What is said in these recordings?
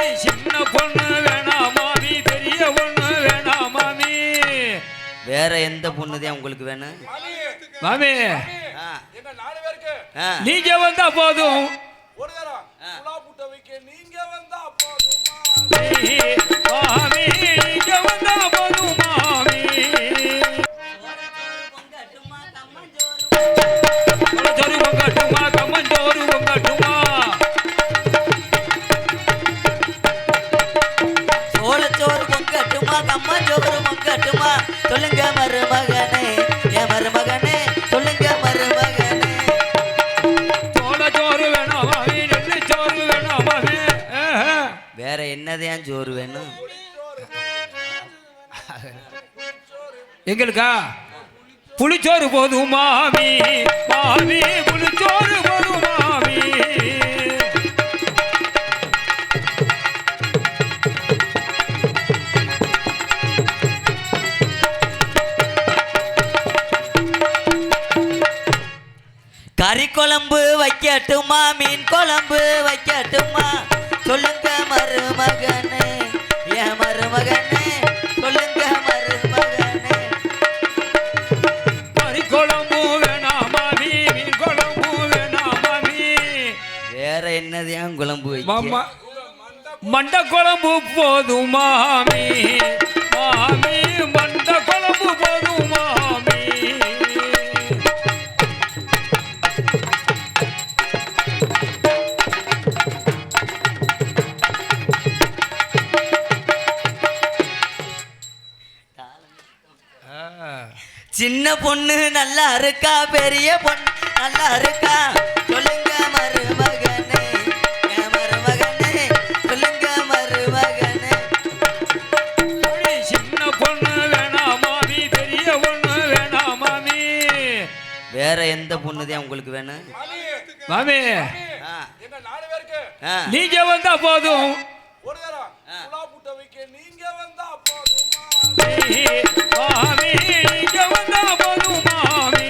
அடி சின்ன பொண்ணு வேணாம் மாமி பெரிய பொண்ணு வேணாம் மாமி. வேற எந்த பொண்ணுதான் உங்களுக்கு வேணும்? மாமி. ஆ, என்ன நாலு பேருக்கு? ஆ. நீங்க வந்தா போதும். ஒரு தரம். ஆ. புலா புட்ட வைக்க நீங்க வந்தா போதுமா மாமி. நீங்க வந்தா போதும் மாமி. பொங்கட்டுமா? எங்களுக்கா? புளிச்சோறு போதும் மாமி. மாமி புளிச்சோறு போதும் மாமி. கறி குழம்பு வைக்கட்டுமா? மீன் குழம்பு வைக்கட்டுமா? சொல்லுங்க. வேற என்னதான் குழம்பு மாமா மண்ட குழம்பு போதும் மாமி மாமி மண்ட குழம்பு போதும் மாமி. சின்ன பொண்ணு நல்லா இருக்கா? பெரிய பொண்ணு நல்லா இருக்கா? பொண்ணுதான் உங்களுக்கு வேணும்? மாமி. ஆ, என்ன நாலு பேருக்கு ஆ. நீங்க வந்தா போதும் நீங்க வந்தா போதுமா மாமி நீங்க வந்தா போதும் மாமி.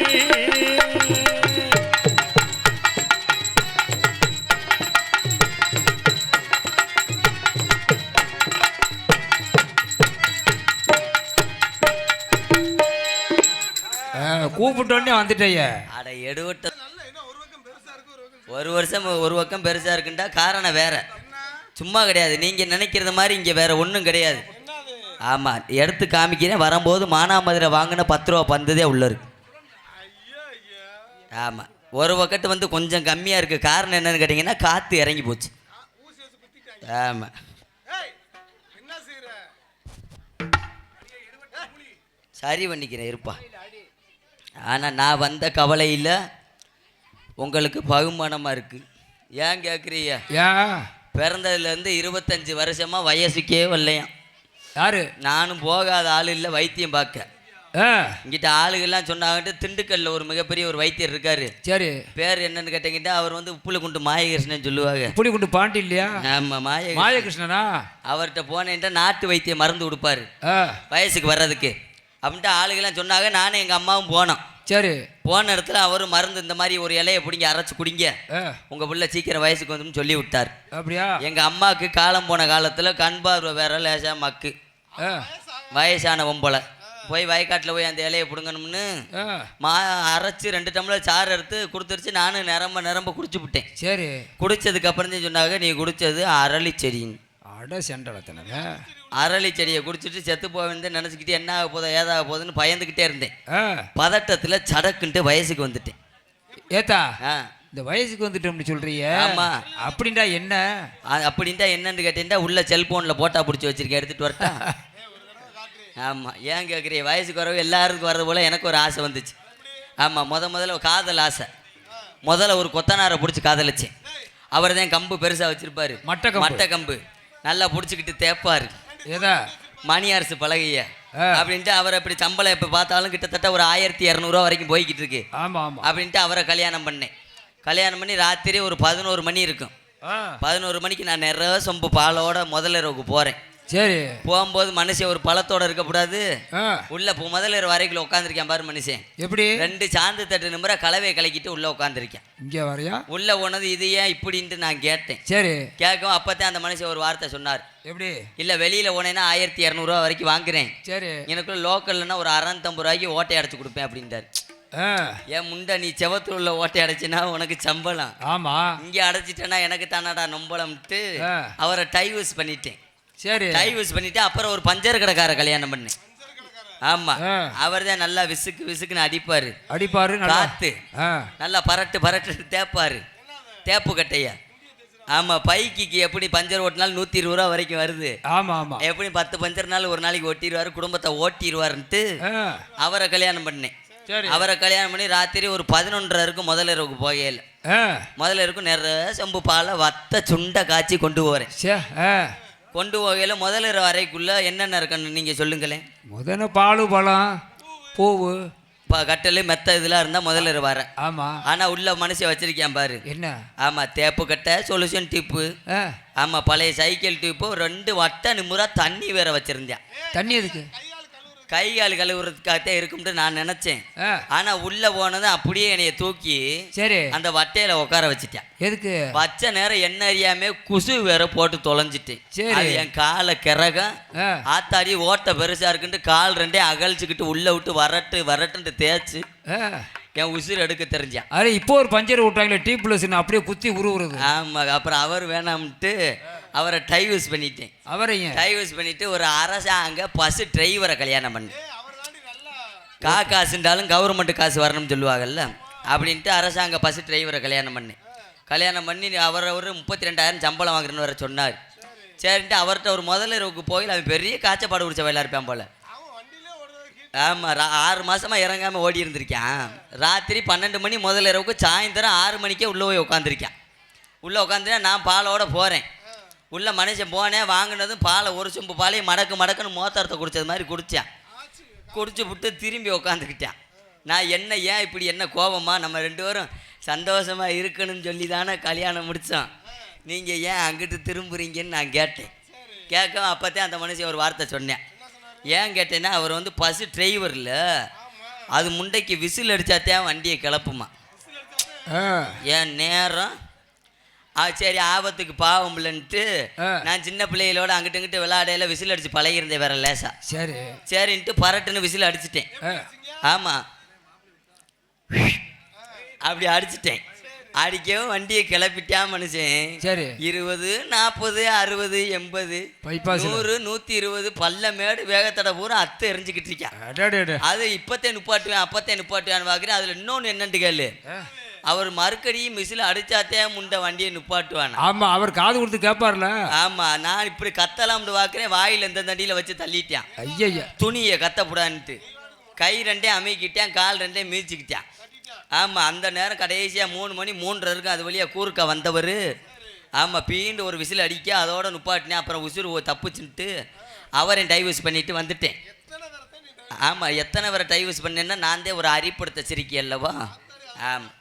கூப்பிட்டோன்னே வந்துட்டேய. அட எடுவட்ட ஒரு வருஷம் ஒரு பக்கம் பெருசா இருக்குண்டா காரணம் வேற. சும்மா கிடையாது. நீங்க நினைக்கிறது மாதிரி இங்க வேற ஒன்றும் கிடையாது. ஆமா எடுத்து காமிக்கிறேன். வரும்போது மானாமதுரை வாங்கின பத்து ரூபா பந்ததே உள்ள இருக்கு. ஆமா ஒரு பக்கத்து வந்து கொஞ்சம் கம்மியா இருக்கு. காரணம் என்னன்னு கேட்டீங்கன்னா காத்து இறங்கி போச்சு. ஆமா. ஏய் என்ன செய்யற சரி பண்ணிக்கிறேன் இருப்பா. ஆனால் நான் வந்த கவலையில் உங்களுக்கு பகுமானமாக இருக்குது ஏன் கேட்குறீங்க ஏன் பிறந்ததுலேருந்து இருபத்தஞ்சி வருஷமாக வயசுக்கே வரலையாம் யாரு? நானும் போகாத ஆள் இல்லை வைத்தியம் பார்க்க. இங்கிட்ட ஆளுகள்லாம் சொன்னாங்கட்டு திண்டுக்கல்ல ஒரு மிகப்பெரிய ஒரு வைத்தியர் இருக்காரு. சரி. பேர் என்னன்னு கேட்டீங்கன்னா அவர் வந்து உப்புலகுண்டு மாயகிருஷ்ணன் சொல்லுவாங்க. புளி குண்டு பாண்டி இல்லையா? ஆமாம் மாய மாயகிருஷ்ணனா? அவர்கிட்ட போனேன்ட்டா நாட்டு வைத்தியம் மருந்து கொடுப்பாரு. வயசுக்கு வர்றதுக்கு. அப்படின்ட்டு ஆளுகள்லாம் சொன்னாங்க. நானும் எங்கள் அம்மாவும் போனோம். சரி. போன இடத்துல அவர் மருந்து இந்த மாதிரி ஒரு இலையை பிடிங்க அரைச்சு குடிங்க. உங்க புள்ள சீக்கிரம் வயசுக்கு வந்துன்னு சொல்லி விட்டார் அப்படியா? எங்க அம்மாவுக்கு காலம் போன காலத்துல கண் பார்வை வேற லேசா மக்கு. வயசான பொம்பளை போய் வயக்காட்டில் போய் அந்த இலையை பிடுங்கணும்னு மா அரைச்சு ரெண்டு டம்ளர் சாறு எடுத்து கொடுத்துருச்சு. நானும் நிரம்ப நிரம்ப குடிச்சு விட்டேன். சரி. குடிச்சதுக்கு அப்புறம் சொன்னாங்க நீ குடிச்சது அரளி செடின்னு. அட செண்டலத்தனங்க அரளி செடியை குடிச்சிட்டு செத்து போவேன்னு நினச்சிக்கிட்டு என்ன ஆக போதோ ஏதாக போகுதுன்னு பயந்துக்கிட்டே இருந்தேன். பதட்டத்தில் சடக்குன்ட்டு வயசுக்கு வந்துட்டேன். ஏத்தா இந்த வயசுக்கு வந்துட்டோம்னு சொல்றிய ஆமா. அப்படின்டா என்ன? அ- அப்படின்ட்டா என்னன்னு கேட்டீங்கன்னா உள்ள செல்போனில் போட்டா பிடிச்சி வச்சிருக்கேன் எடுத்துட்டு வரட்டா. ஆமாம் ஏன் கேட்குறீங்க வயசு குறைவு எல்லாருக்கும் வர்றது போல் எனக்கு ஒரு ஆசை வந்துச்சு. ஆமாம் முத முதல்ல காதல் ஆசை. முதல்ல ஒரு கொத்தனாரை பிடிச்சி காதலிச்சேன். அவர் தான் கம்பு பெருசாக வச்சிருப்பாரு. மட்டை. மட்டை கம்பு நல்லா பிடிச்சிக்கிட்டு தேப்பாரு. ஏதா? மணி அரசு பழகைய ஆ. அப்படின்ட்டு அவர் அப்படி சம்பளம் எப்போ பார்த்தாலும் கிட்டத்தட்ட ஒரு ஆயிரத்தி இரநூறுவா வரைக்கும் போய்கிட்டு இருக்கு. ஆமா ஆமா. அப்படின்ட்டு அவரை கல்யாணம் பண்ணேன். கல்யாணம் பண்ணி ராத்திரி ஒரு பதினோரு மணி இருக்கும். பதினோரு மணிக்கு நான் நிறைய சொம்பு பாலோட முதல் இரவுக்கு போகிறேன் சரி. போகும்போது மனுஷன் ஒரு பழத்தோட இருக்கக்கூடாது. உள்ள போ முதல்ல வரைக்குள்ள உட்காந்துருக்கேன் பாரு மனுஷன். எப்படி? ரெண்டு சாந்து தட்டு நிமிர கலவையை கலக்கிட்டு உள்ள உட்காந்துருக்கேன் இங்கே வரையா? உள்ள போனது இது ஏன் இப்படின்ட்டு நான் கேட்டேன். சரி. கேட்கவும் அப்பதான் அந்த மனுஷன் ஒரு வார்த்தை சொன்னார். எப்படி? இல்ல வெளியில போனேன்னா ஆயிரத்தி இரநூறுவா வரைக்கும் வாங்குறேன். சரி. எனக்குள்ள லோக்கல்னா ஒரு அறநூத்தம்பது ரூபாய்க்கு ஓட்டை அடைச்சு கொடுப்பேன் அப்படின்ட்டார். ஆ. ஏன் முண்டை நீ செவத்துல உள்ள ஓட்டை அடைச்சினா உனக்கு சம்பளம். ஆமா. இங்க அடைச்சிட்டேன்னா எனக்கு தானடா நொம்பளம்ட்டு. அவரை டைவர்ஸ் பண்ணிட்டேன். சரி. டைவர்ஸ் பண்ணிட்டு அப்புறம் ஒரு பஞ்சர் கடைக்கார கல்யாணம் பண்ணேன் ஆமா. அவர் தான் நல்லா விசுக்கு விசுக்குன்னு அடிப்பாரு. அடிப்பாரு காத்து. நல்லா பரட்டு பரட்டு தேப்பாரு தேப்பு கட்டையா. ஆமா பைக்கிக்கு எப்படி பஞ்சர் ஓட்டினாலும் நூத்தி இருபது ரூபா வரைக்கும் வருது. ஆமா ஆமா. எப்படி பத்து பஞ்சர்னாலும் ஒரு நாளைக்கு ஓட்டிடுவாரு குடும்பத்தை ஓட்டிடுவாருன்ட்டு அவரை கல்யாணம் பண்ணேன் அவரை கல்யாணம் பண்ணி ராத்திரி ஒரு பதினொன்றரை இருக்கும் முதல் இரவுக்கு போகையில். முதல்ல இருக்கும் நிறைய செம்பு பாலை வத்த சுண்டை காய்ச்சி கொண்டு ஆ. கொண்டு போகையில் முதல் இரவு வரைக்குள்ள என்னென்ன இருக்குன்னு நீங்கள் சொல்லுங்களேன் முதல்ல பாலு பழம் பூவு. இப்போ கட்டல் மெத்த இதெல்லாம் இருந்தால் முதல் இரவு வரேன் ஆமா. ஆனால் உள்ள மனுஷன் வச்சிருக்கேன் பாரு. என்ன? ஆமாம் தேப்பு கட்டை சொல்யூஷன் டிப்பு ஆமாம் பழைய சைக்கிள் டிப்பு ரெண்டு வட்ட நிமுறா தண்ணி வேற வச்சிருந்தேன். தண்ணி எதுக்கு? கை கால் கழுவுறதுக்காகத்தான் இருக்கும்ட்டு நான் நினச்சேன். ஆ. ஆனால் உள்ளே போனது அப்படியே என்னைய தூக்கி சரி. அந்த வட்டையில உட்கார வச்சிட்டேன். எதுக்கு? வச்ச நேரம் என்ன அறியாம குசு வேற போட்டு தொலைஞ்சிட்டேன் சரி. என் காலை கிறகம். ஆத்தாடி ஓட்டை பெருசா இருக்குன்ட்டு கால் ரெண்டே அகழிச்சுக்கிட்டு உள்ள விட்டு வரட்டு வரட்டுன்ட்டு தேய்ச்சு. என் உசுர் எடுக்க தெரிஞ்சான். அரே இப்போ ஒரு பஞ்சர் விட்டாங்களே டீ பிளஸ் அப்படியே குத்தி உருவுறது? ஆமா அப்புறம் அவர் வேணாம்ட்டு அவரை டைவர்ஸ் பண்ணிட்டேன். அவரையும் டைவர்ஸ் பண்ணிட்டு ஒரு அரசாங்க பஸ் டிரைவரை கல்யாணம் பண்ணு கா காசுண்டாலும் கவர்மெண்ட் காசு வரணும்னு சொல்லுவாங்கல்ல அப்படின்ட்டு அரசாங்க பஸ் டிரைவரை கல்யாணம் பண்ணேன். கல்யாணம் பண்ணி அவரை ஒரு முப்பத்தி ரெண்டாயிரம் சம்பளம் வாங்குறேன்னு வர சொன்னார். சரின்ட்டு அவர்கிட்ட ஒரு முதல்ல போய் அவன் பெரிய காய்ச்சப்பாடு குடிச்ச வயலாக இருப்பான் போல. ஆமாம் ஆறு மாதமாக இறங்காமல் ஓடி இருந்திருக்கேன். ராத்திரி பன்னெண்டு மணி முதல் இரவுக்கு சாயந்தரம் ஆறு மணிக்கே உள்ளே போய் உட்காந்துருக்கேன் உள்ளே உட்காந்துனா நான் பாலோட போகிறேன் உள்ள மனுஷன் போனேன் வாங்கினதும் பாலை ஒரு சொம்பு பாலையும் மடக்கு மடக்குன்னு மோத்தாரத்தை குடித்தது மாதிரி குடித்தேன் குடிச்சு விட்டு திரும்பி உட்காந்துக்கிட்டேன் நான் என்ன ஏன் இப்படி என்ன கோபமா? நம்ம ரெண்டு பேரும் சந்தோஷமா இருக்கணும்னு சொல்லி தானே கல்யாணம் முடித்தோம் நீங்கள் ஏன் அங்கிட்டு திரும்புறீங்கன்னு நான் கேட்டேன். கேட்க அப்போத்தே அந்த மனுஷன் ஒரு வார்த்தை சொன்னேன். ஏன் கேட்டேன்னா அவர் வந்து பஸ் டிரைவரில் அது முண்டைக்கு விசில் அடித்தாத்தான் வண்டியை கிளப்புமா. என் நேரம்? ஆ சரி ஆபத்துக்கு பாவம் இல்லைன்ட்டு. நான் சின்ன பிள்ளைகளோட அங்கிட்டு இங்கிட்டு விளையாடையில விசில் அடிச்சு பழகிருந்தேன் வேற லேசா. சரி. சரின்ட்டு பரட்டுன்னு விசில் அடிச்சிட்டேன். ஆ. ஆமா. அப்படி அடிச்சிட்டேன். அடிக்கவும் வண்டியை கிளப்பிட்டான் மனுஷன். சரி. இருபது நாற்பது அறுபது எண்பது ல. நூறு நூற்றி இருபது பல்ல மேடு வேகத்தடை பூரா அத்தை எரிஞ்சுக்கிட்டு இருக்கான். அது இப்பத்தே நிப்பாட்டுவேன் அப்பத்தே நிப்பாட்டுவேன்னு பார்க்குறேன் அதில் இன்னொன்று என்னன்னு கேளு. அவர் மறுக்கடியும் மிசில் அடிச்சாத்தே முண்டை வண்டியை நிப்பாட்டுவான் ஆமா அவர் காது கொடுத்து கேட்பார்ல ஆமா நான் இப்படி கத்தலாம்னு பார்க்குறேன் வாயில் எந்த தண்டியில் வச்சு தள்ளிட்டான். ஐயய்யா. துணியை கத்தப்படான்ட்டு. கை ரெண்டே அமைக்கிட்டான் கால் ரெண்டே மிதிச்சுக்கிட்டான். ஆமாம் அந்த நேரம் கடைசியாக மூணு மணி மூன்றரை இருக்கும். அது வழியாக கூர்க்க வந்தவர். ஆமாம் பீண்டு ஒரு விசில் அடிக்க அதோட நுப்பாட்டினேன். அப்புறம் உசுறு தப்புச்சுன்ட்டு அவரையும் டைவர்ஸ் பண்ணிட்டு வந்துட்டேன். ஆமாம் எத்தனை பேரை டைவர்ஸ் பண்ணேன்னா நான் தான் ஒரு அரிப்படுத்த சிரிக்கி அல்லவா? ஆமாம்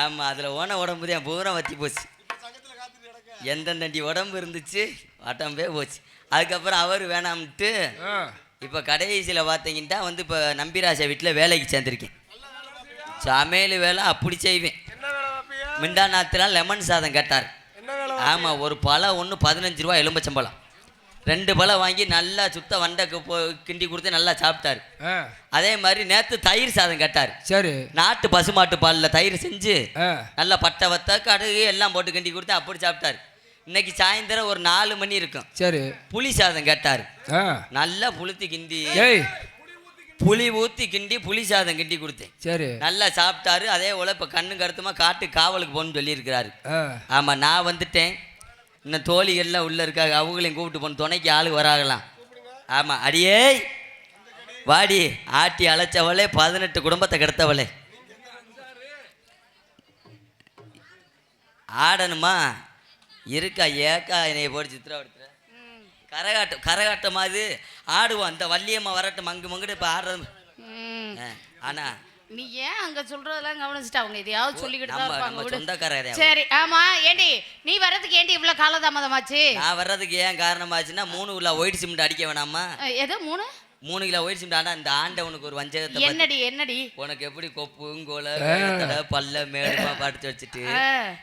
ஆமாம் அதில் ஓன உடம்பு தான். பூரா வத்தி போச்சு. எந்தெந்தண்டி உடம்பு இருந்துச்சு உடம்பே போச்சு. அதுக்கப்புறம் அவர் வேணாம்ட்டு. இப்போ கடைசியில் பார்த்தீங்கன்னா வந்து இப்போ நம்பிராசா வீட்டில் வேலைக்கு சேர்ந்துருக்கேன். சமையல் வேலை அப்படி செய்வேன். மிண்டா நாத்துலாம் லெமன் சாதம் கேட்டார். ஆமாம் ஒரு பழம் ஒன்று பதினஞ்சு ரூபா எலும்பச்சம்பழம் ரெண்டு பழம் வாங்கி நல்லா சுத்த வண்டைக்கு போ கிண்டி கொடுத்து நல்லா சாப்பிட்டாரு. அதே மாதிரி நேற்று தயிர் சாதம் கேட்டார். சரி. நாட்டு பசுமாட்டு பாலில் தயிர் செஞ்சு நல்லா பட்டை வத்த கடுகு எல்லாம் போட்டு கிண்டி கொடுத்து அப்படி சாப்பிட்டாரு. இன்னைக்கு சாயந்தரம் ஒரு நாலு மணி இருக்கும். சரி. புளி சாதம் கேட்டார். நல்லா புளுத்தி கிண்டி புளி ஊற்றி கிண்டி புளி சாதம் கிண்டி கொடுத்தேன். சரி. நல்லா சாப்பிட்டாரு. அதே போல் இப்போ கண்ணு கருத்துமா காட்டு காவலுக்கு போகணும்னு சொல்லியிருக்கிறாரு. ஆமாம் நான் வந்துட்டேன். இன்னும் தோழிகள்லாம் உள்ளே இருக்காங்க. அவங்களையும் கூப்பிட்டு போன துணைக்கு ஆளு வராகலாம் ஆமாம் அடியே. வாடி. ஆட்டி அழைச்சவளே பதினெட்டு குடும்பத்தை கெடுத்தவளே. ஆடணுமா? இருக்கா ஏக்கா என்னைய போட்டு சித்திரப்படுத்துற கரகாட்டம் கரகாட்டம் அது. ஆடுவோம் அந்த வள்ளியம்மா வரட்டும் மங்கு மங்குட்டு இப்போ ஆடுறது. ஆனா நீ ஏன் அங்க சொல்றதெல்லாம் கவனிச்சுட்டு அவங்க எதையாவது சொல்லிக்கிட்டு தான் இருப்பாங்க நம்ம விடு. சொந்தக்கார கிடையாது. சரி ஆமா ஏண்டி நீ வர்றதுக்கு ஏண்டி இவ்வளவு காலதாமதமாச்சு? நான் வர்றதுக்கு ஏன் காரணமாச்சுன்னா மூணு கிலோ ஒயிட் சிமெண்ட் அடிக்க வேணாமா? எது மூணு? மூணு கிலோ ஒயிட் சிமெண்ட் ஆனா இந்த ஆண்டவனுக்கு ஒரு வஞ்சகத்தை என்னடி என்னடி? உனக்கு எப்படி கொப்புங்கோல பல்ல மேடுமா படிச்சு வச்சுட்டு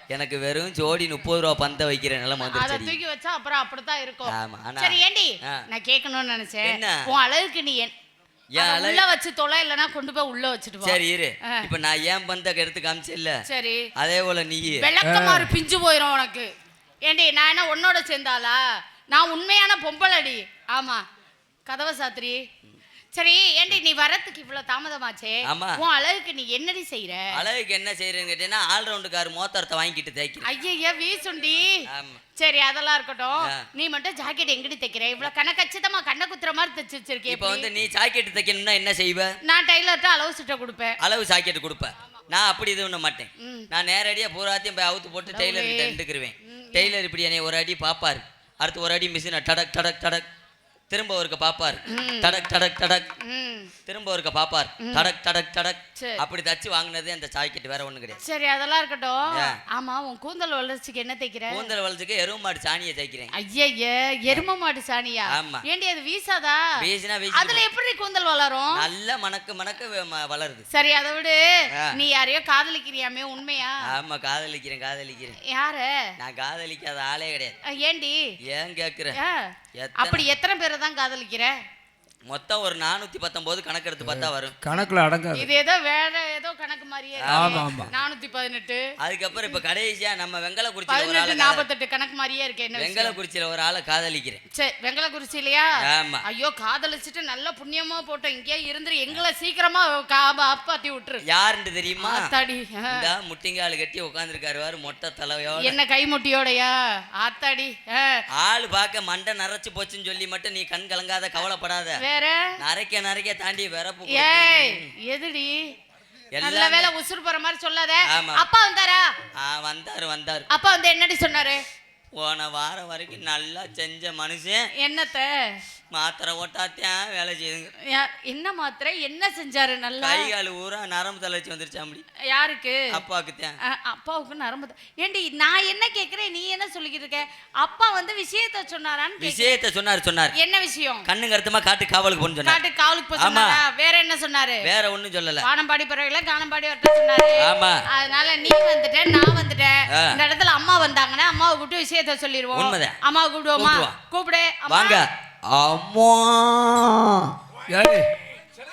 எனக்கு வெறும் ஜோடி முப்பது ரூபா பந்த வைக்கிற நிலைமை அத தூக்கி வச்சா அப்புறம் அப்படித்தான் இருக்கும். ஆமா, சரி ஏண்டி. நான் கேட்கணும்னு நினைச்சேன்? உன் அழகுக்கு நீ உள்ள வச்சு தொலை இல்லைன்னா கொண்டு போய் உள்ள வச்சுட்டு வா சரி இரு. இப்ப நான் ஏன் பந்த எடுத்து காமிச்சேன்ல சரி. அதே போல நீ. விளக்கமாறு பிஞ்சு போயிடும் உனக்கு. ஏண்டி நான் என்ன உன்னோட சேர்ந்தாளா? நான் உண்மையான பொம்பளடி. ஆமா. கதவை சாத்திரி சரி ஏண்டி நீ வரத்துக்கு இவ்வளவு தாமதமாச்சே? ஆமா. உன் அழகுக்கு நீ என்னடி செய்யற அழகுக்கு என்ன செய்யறேன்னு கேட்டீங்கன்னா ஆல்ரவுண்டு கார் மோத்தாரத்தை வாங்கிட்டு தைக்கிறேன் ஐயய்யா வீசுண்டி. சரி அதெல்லாம் இருக்கட்டும். நீ மட்டும் ஜாக்கெட் எங்கடி தைக்கிற? இவ்வளவு கணக்கச்சிதமா கண்ண குத்துற மாதிரி தைச்சு வச்சிருக்கே இப்ப வந்து நீ ஜாக்கெட் தைக்கணும்னா என்ன செய்வ? நான் டெய்லர்ட்ட அளவு சுட்ட கொடுப்பேன். அளவு ஜாக்கெட் கொடுப்ப. நான் அப்படி இது பண்ண மாட்டேன். நான் நேரடியா பூராத்தையும் போய் அவுத்து போட்டு டெய்லர் கிட்ட நின்றுக்குருவேன். டெய்லர் இப்படி என்னை ஒரு அடி பாப்பாரு. அடுத்து ஒரு அடி மிஷினை டடக் டடக் டடக். திரும்ப ஒருக்க பாப்பார். டடக் டடக் ம். திரும்ப ஒருக்க பாப்பார். டடக் டடக் சரி. அப்படி தச்சு வாங்கினது அந்த ஜாக்கெட் வேற ஒண்ணு கிடையாது. சரி அதெல்லாம் இருக்கட்டும்? ஆமா உன் கூந்தல் வளர்ச்சிக்கு என்ன தைக்கிற கூந்தல் வளர்ச்சிக்கு எருவு மாடு சாணியை தைக்கிறேன் ஐயய்ய எரும மாடு சாணியா? ஆமா. ஏண்டி அது வீசாதா? வீசினா வீசி அதுல எப்படி கூந்தல் வளரும்? நல்ல மணக்க மணக்க வளருது. சரி அதை விடு. நீ யாரையோ காதலிக்கிறியாமே உண்மையா? ஆமா காதலிக்கிறேன் காதலிக்கிறேன். யார? நான் காதலிக்காத ஆளே கிடையாது. ஏண்டி? ஏன் கேக்குற? ஆ. எத்தனை- அப்படி எத்தனை பேரை தான் காதலிக்கிற? மொத்தம் ஒரு நானூத்தி பத்தொன்பது கணக்கெடுத்து பார்த்தா வரும். கணக்குல அடங்காது. இது ஏதோ வேற ஏதோ கணக்கு மாதிரியே ஆமா, ஆமா. நானூத்தி பதினெட்டு அதுக்கப்புறம் இப்ப கடைசியா நம்ம வெங்கலக்குறிச்சியில ஒரு ஆளை நாற்பத்தெட்டு கணக்கு மாதிரியே இருக்கு என்ன? வெங்கலக்குறிச்சியில ஒரு ஆளை காதலிக்கிறேன். சரி வெங்கலக்குறிச்சி இல்லையா ஆமா. ஐயோ காதலிச்சுட்டு நல்ல புண்ணியமா போட்டோம். இங்கே இருந்துரு எங்களை சீக்கிரமா கா- அப்பாத்தி விட்டுரு. யாருன்னு தெரியுமா? ஆத்தாடி. இந்த முட்டிங்கால் கட்டி உட்காந்துருக்காரு வாரு மொட்டை தலையோட. என்ன கைமுட்டியோடையா? ஆத்தாடி. ஆளு பார்க்க மண்டை நரைச்சு போச்சுன்னு சொல்லி மட்டும் நீ கண் கலங்காத கவலைப்படாத. வேற நரைக்க நரைக்க தாண்டி விரப்பு ஏய் எதுடி? நல்ல வேலை உசுறு போற மாதிரி சொல்லாத. அப்பா வந்தாரா? வந்தாரு வந்தாரு. அப்பா வந்து என்னடி சொன்னாரு? போன வாரம் வரைக்கும் நல்லா செஞ்ச மனுஷன். என்னத்த? மாத்திரை ஓட்டாத்தான் வேலை செய்யுங்க என்ன மாத்திரை? என்ன செஞ்சாரு நல்லா? கை கால் ஊரா நரம்பு தளர்ச்சி வந்துருச்சாம்படி யாருக்கு? அப்பாவுக்கு தான். அப்பாவுக்கு நரம்பு ஏண்டி நான் என்ன கேக்குறேன்? நீ என்ன சொல்லிக்கிட்டு இருக்க? அப்பா வந்து விஷயத்த சொன்னாரான்னு. விஷயத்த சொன்னாரு சொன்னாரு. என்ன விஷயம்? கண்ணு கருத்துமா காட்டு காவலுக்கு போன்னு சொன்னாரு. காட்டு காவலுக்கு போய். சொன்னாரா? வேற என்ன சொன்னாரு? வேற ஒண்ணும் சொல்லல. வானம்பாடி பறவைகளை காணம்பாடி வரட்ட சொன்னாரு. ஆமா. அதனால நீ வந்துட்ட நான் வந்துட்டேன். இந்த இடத்துல அம்மா வந்தாங்கன்னா அம்மாவை கூப்பிட்டு விஷயத்த சொல்லிடுவோம். அம்மாவை கூப்பிடுவோமா. கூப்பிடு. வாங்க. அம்மா. ஏய்